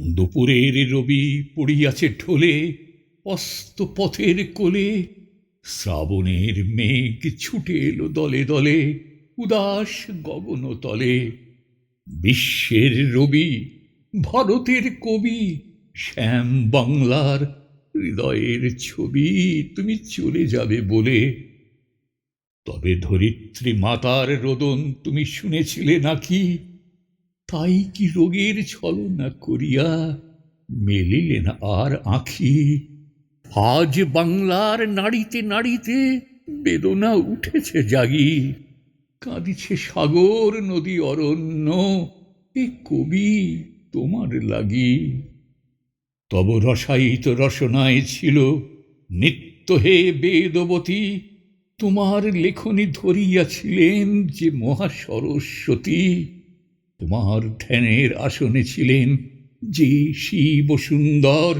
দুপুরের রবি পড়িয়াছে ঢোলে, অস্ত পথের কোলে। শ্রাবণের মেঘ ছুটে এলো দলে দলে, উদাস গগন তলে। বিশ্বের রবি, ভারতের কবি, শ্যাম বাংলার হৃদয়ের ছবি, তুমি চলে যাবে বলে। তবে ধরিত্রী মাতার রোদন তুমি শুনেছিলে নাকি? তাই কি রোগের ছলনা করিয়া মেলিলেন আর আঁখি? আজ বাংলার নাড়িতে নাড়িতে বেদনা উঠেছে জাগি। কাঁদিছে সাগর, নদী, অরণ্য। এ কবি তোমার লাগি। তব রসায়িত রসনায় ছিল নিত্য হে বেদবতী, তোমার লেখনী ধরিয়াছিলেন যে মহাসরস্বতী। তোমার ধ্যানের আসনে ছিলেন। যে শিব সুন্দর,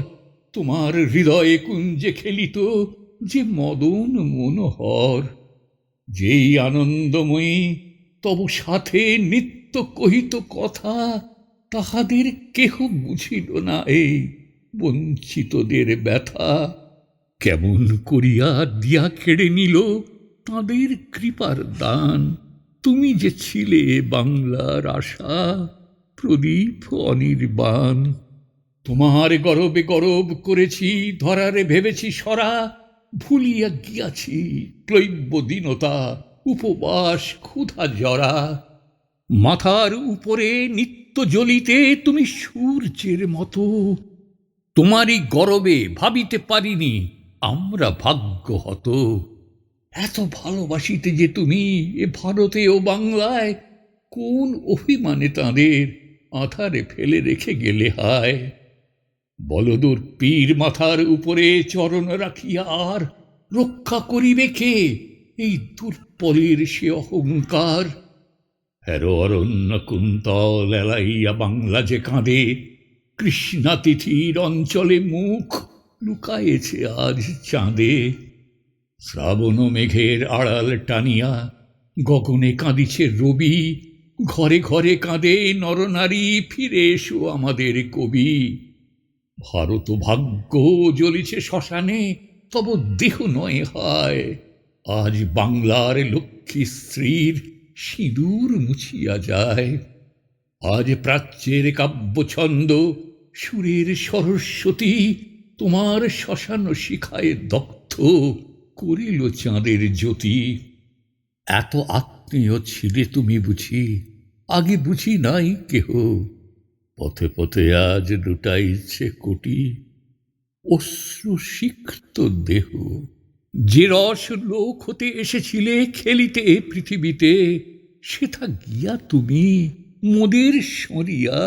তোমার হৃদয়ে কুঞ্জে খেলিত, যে মদন মনোহর। যেই আনন্দময়ী, তব সাথে নিত্য কহিত কথা, তাহাদের কেহ বুঝিল না এই বঞ্চিতদের ব্যথা। কেমন করিয়া দিয়া কেড়ে নিল তাঁদের কৃপার দান। তুমি যে ছিলে বাংলার আশা, প্রদীপ অনির্বাণ। তোমার গরবে গরব করেছি, ধরারে ভেবেছি সরা, ভুলিয়া গিয়াছি ক্লৈব্য দীনতা, উপবাস ক্ষুধা জরা। মাথার উপরে নিত্য জ্বলিতে তুমি সূর্যের মতো। তোমারই গরবে ভাবিতে পারিনি, আমরা ভাগ্য হত এত ভালোবাসিতে যে তুমি এ ভারতে ও বাংলায় কোন অভিমানে তাঁদের আধারে ফেলে রেখে গেলে হায়? বলদুর পীর মাথার উপরে চরণ রাখিয়া আর রক্ষা করিবে কে এই দুর্বলের সে অহংকার? হ্যারো অরণ্য কুন্তল এলাইয়া বাংলা যে কাঁদে কৃষ্ণা তিথির অঞ্চলে মুখ লুকায়েছে আজ চাঁদে। শ্রাবণ মেঘের আড়াল টানিয়া গগনে কাঁদিছে রবি। ঘরে ঘরে কাঁদে নরনারী, ফিরে এসো আমাদের কবি। ভারত ভাগ্য জ্বলিছে শ্মশানে, তব দেহ নয় হয়। আজ বাংলার লক্ষ্মী স্ত্রীর সিঁদুর মুছিয়া যায়। আজ প্রাচ্যের কাব্যছন্দ, সুরের সরস্বতী, তোমার শ্মশান শিখায় দগ্ধ। করিল চাঁদের জ্যোতি। এত আত্মীয় ছিলে তুমি বুঝি, আগে বুঝি নাই কেহ। পথে পথে আজ লুটাইছে কোটি, অশ্রু দেহ। যে রস লোক হতে এসেছিলে খেলিতে পৃথিবীতে, সেথা গিয়া তুমি মোদের সরিয়া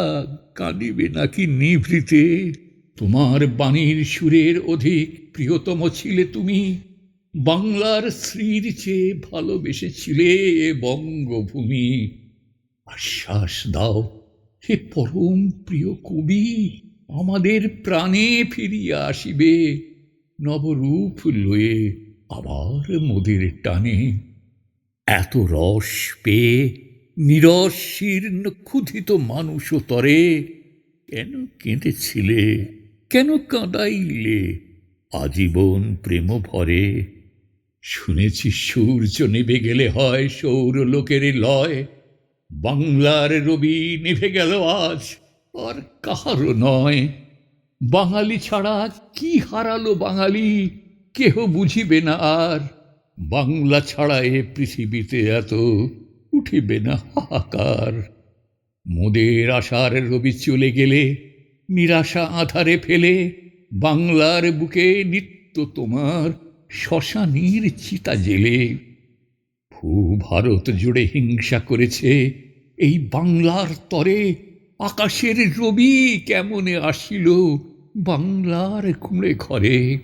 কাঁদিবে নাকি নিভৃতে? তোমার বাণীর সুরের অধিক প্রিয়তম ছিলে তুমি বাংলার শ্রীর চেয়ে ভালোবেসেছিলে বঙ্গভূমি। আশ্বাস দাও, হে পরম প্রিয় কবি, আমাদের প্রাণে ফিরিয়া আসিবে। নবরূপ লয়ে আবার মোদের টানে। এত রস পেয়ে নিরস ক্ষুধিত মানুষ তরে। কেন কেঁদেছিলে, কেন কাঁদাইলে, আজীবন প্রেম ভরে শুনেছি সূর্য নেবে গেলে হয় সৌর লোকের লয়। বাংলার রবি নিভে গেল আজ, আর কাহারও নয়। বাঙালি ছাড়া কি হারালো বাঙালি, কেহ বুঝিবে না আর। বাংলা ছাড়া এ পৃথিবীতে এত উঠিবে না হাহাকার। মোদের আশার রবি চলে গেলে, নিরাশা আধারে ফেলে, বাংলার বুকে নিত্য তোমার শ্মশানীর চিতা জেলে। ভূ ভারত জুড়ে হিংসা করেছে এই বাংলার তরে। আকাশের রবি কেমনে আসিল বাংলার কুঁড়ে ঘরে?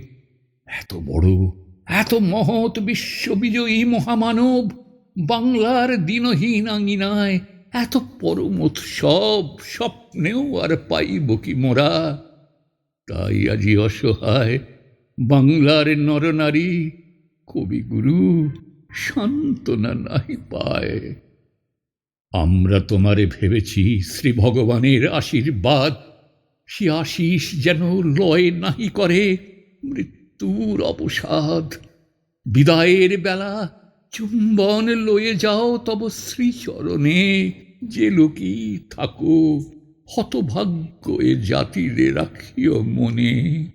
এত বড়, এত মহৎ বিশ্ববিজয়ী মহামানব বাংলার দিনহীন আঙিনায় এত পরম উৎসব স্বপ্নেও আর পাইব কি মোরা? তাই আজি অসহায় বাংলার নরনারী কবিগুরু সান্ত্বনা নাই পায়। আমরা তোমারে ভেবেছি শ্রী ভগবানের আশীর্বাদ, সে আশিস যেন লয় নাহি করে মৃত্যুর অবসাদ। বিদায়ের বেলা চুম্বন লয়ে যাও তব শ্রীচরণে, যে লোকই থাকো হতভাগ্য এ জাতিরে রাখিও মনে।